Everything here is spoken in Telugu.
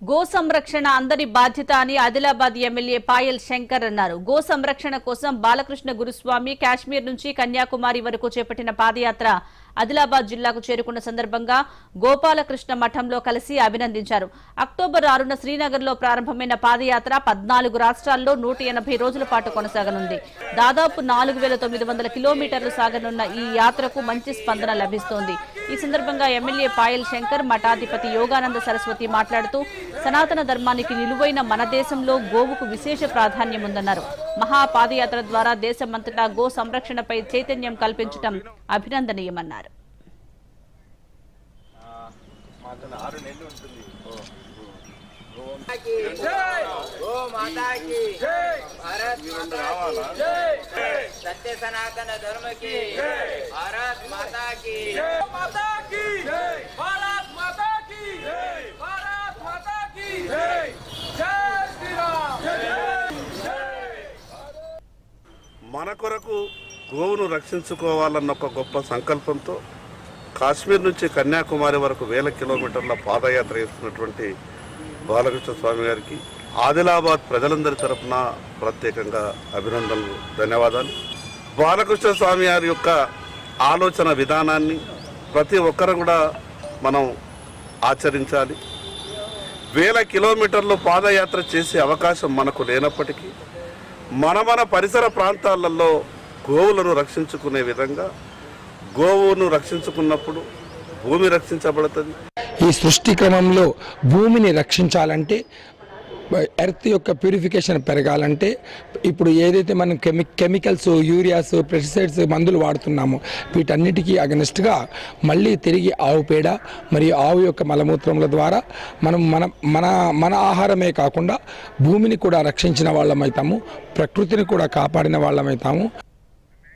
గో సంరక్షణ అందరి బాధ్యత అని ఆదిలాబాద్ ఎమ్మెల్యే పాయల్ శంకర్ అన్నారు. గో సంరక్షణ కోసం బాలకృష్ణ గురుస్వామి కాశ్మీర్ నుంచి కన్యాకుమారి వరకు చేపట్టిన పాదయాత్ర ఆదిలాబాద్ జిల్లాకు చేరుకున్న సందర్భంగా గోపాలకృష్ణ మఠంలో కలిసి అభినందించారు. అక్టోబర్ ఆరున శ్రీనగర్లో ప్రారంభమైన పాదయాత్ర పద్నాలుగు రాష్ట్రాల్లో నూట ఎనభై రోజుల పాటు కొనసాగనుంది. దాదాపు నాలుగు వేల తొమ్మిది వందల కిలోమీటర్లు సాగనున్న ఈ యాత్రకు మంచి స్పందన లభిస్తోంది. ఈ సందర్భంగా ఎమ్మెల్యే పాయల్ శంకర్ మఠాధిపతి యోగానంద సరస్వతి మాట్లాడుతూ సనాతన ధర్మానికి నిలువైన మన దేశంలో గోవుకు విశేష ప్రాధాన్యం ఉందన్నారు. మహాపాదయాత్ర ద్వారా దేశమంతటా గో సంరక్షణపై చైతన్యం కల్పించడం అభినందనీయమన్నారు. సత్య సనాతన ధర్మకి మాతాకి. మాతా మన కొరకు గోవును రక్షించుకోవాలన్న ఒక గొప్ప సంకల్పంతో కాశ్మీర్ నుంచి కన్యాకుమారి వరకు వేల కిలోమీటర్ల పాదయాత్ర చేస్తున్నటువంటి బాలకృష్ణ స్వామి గారికి ఆదిలాబాద్ ప్రజలందరి తరఫున ప్రత్యేకంగా అభినందనలు ధన్యవాదాలు. బాలకృష్ణ స్వామి గారి యొక్క ఆలోచన విధానాన్ని ప్రతి ఒక్కరు కూడా మనం ఆచరించాలి. వేల కిలోమీటర్లు పాదయాత్ర చేసే అవకాశం మనకు లేనప్పటికీ మన మన పరిసర ప్రాంతాలలో గోవులను రక్షించుకునే విధంగా గోవును రక్షించుకున్నప్పుడు భూమి రక్షించబడుతుంది. ఈ సృష్టి క్రమంలో భూమిని రక్షించాలంటే ఎర్త్ యొక్క ప్యూరిఫికేషన్ పెరగాలంటే ఇప్పుడు ఏదైతే మనం కెమి కెమికల్స్ యూరియాస్ పెస్టిసైడ్స్ మందులు వాడుతున్నామో వీటన్నిటికీ అగనెస్ట్గా మళ్ళీ తిరిగి ఆవు పేడ మరియు ఆవు యొక్క మలమూత్రముల ద్వారా మనం మన మన మన ఆహారమే కాకుండా భూమిని కూడా రక్షించిన వాళ్ళమవుతాము ప్రకృతిని కూడా కాపాడిన వాళ్ళమవుతాము